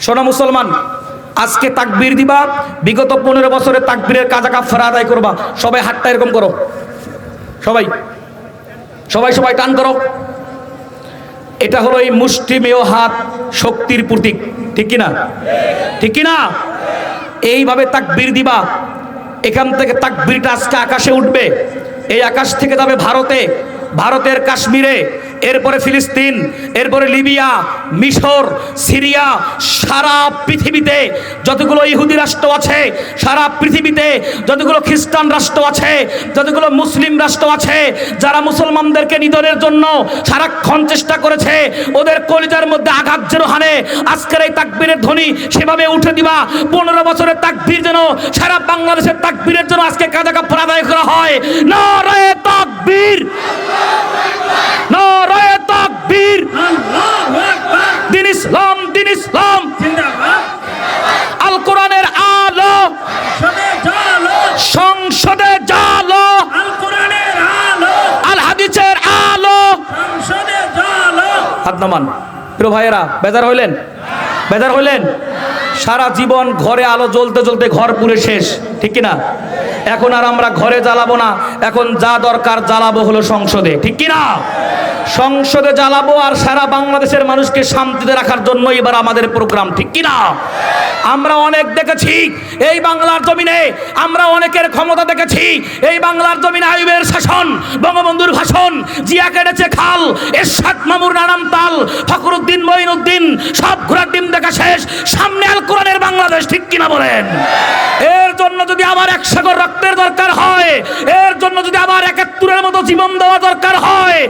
সোনা মুসলমান, আজকে তাকবীর দিবা, বিগত পনেরো বছরের তাকবীরের কাজা কাফারা আদায় করবা। সবাই হাতটা এরকম করো। সবাই সবাই সবাই টান করো। এটা হলো এই মুষ্টিমেয় হাত শক্তির প্রতীক। ঠিক কিনা? ঠিক কিনা? এইভাবে তাকবীর দিবা। এখান থেকে তাকবীরটা আজকে আকাশে উঠবে। এই আকাশ থেকে যাবে ভারতে। ভারতের কাশ্মীরে। এরপরে ফিলিস্তিন, এরপরে লিবিয়া, মিশর, সিরিয়া, সারা পৃথিবীতে যতগুলো ইহুদি রাষ্ট্র আছে, সারা পৃথিবীতে যতগুলো খ্রিস্টান রাষ্ট্র আছে, যতগুলো মুসলিম রাষ্ট্র আছে, যারা মুসলমানদেরকে নিধনের জন্য সারাক্ষণ চেষ্টা করেছে, ওদের কলিজার মধ্যে আঘাত যেন হানে, আজকের এই তাকবীরের ধ্বনি সেভাবে উঠে দিবা, পনেরো বছরের তাকবীর যেন সারা বাংলাদেশের তাকবীরের জন্য আজকে কাজা কাপড় আদায় করা হয়। নারায়ে তাকবীর ইসলাম। আল কোরআনের আলো। সংসদে জালো আল। হাদিসের আলো। সংসদে জালো হাত নামান। প্রিয় ভাইয়েরা বেজার হইলেন? বেজার হইলেন? সারা জীবন ঘরে আলো জ্বলতে জ্বলতে ঘর পুরে শেষ ঠিক কিনা? এখন আর আমরা ঘরে জ্বালাবো না। এখন যা দরকার জ্বালাবো হলো সংসদে ঠিক কিনা? সংসদে জ্বালাবো আর সারা বাংলাদেশের মানুষকে শান্তিতে রাখার জন্য এবার আমাদের প্রোগ্রাম, ঠিক কিনা আমরা অনেক দেখেছি এই বাংলার জমিনে, আমরা অনেকের ক্ষমতা দেখেছি এই বাংলার জমিনে আয়ুবের শাসন, বঙ্গবন্ধুর ভাষণ, জিয়া কেটেছে খাল, এরশাদ মামুর নানাম তাল, ফখরুদ্দিন, মঈনুদ্দিন, সব ঘোড়ার ডিম দেখা শেষ, সামনে আল কোরআনের বাংলাদেশ, ঠিক কিনা বলেন? এর জন্য যদি আবার এক সাগর রক্তের দরকার হয়, এর জন্য যদি আবার একাত্তরের মতো জীবন দেওয়া দরকার হয়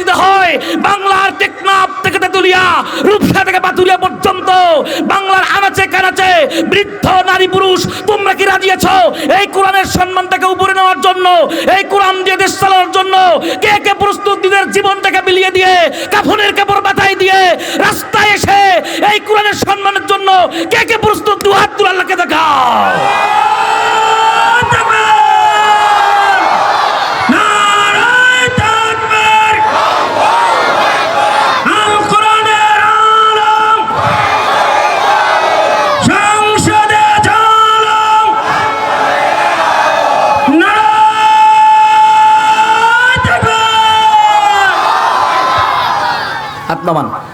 দিতে হয়। বাংলার টেকনাফ থেকে তেতুলিয়া, রূপসা থেকে পাতুলিয়া পর্যন্ত। বাংলার আনাচে কানাচে বৃদ্ধ নারী পুরুষ, তোমরা কি রাজি আছো? এই কোরআনের সম্মানটাকে উপরে নেওয়ার জন্য, এই কোরআন দিয়ে দেশ চালানোর জন্য কে কে প্রস্তুত নিজের জীবনটাকে বিলিয়ে দিয়ে, কাফনের কাপড় মাথায় দিয়ে রাস্তায় এসে এই কোরআনের সম্মানের জন্য কে কে প্রস্তুত দু হাত তুলে প্রশ্নমান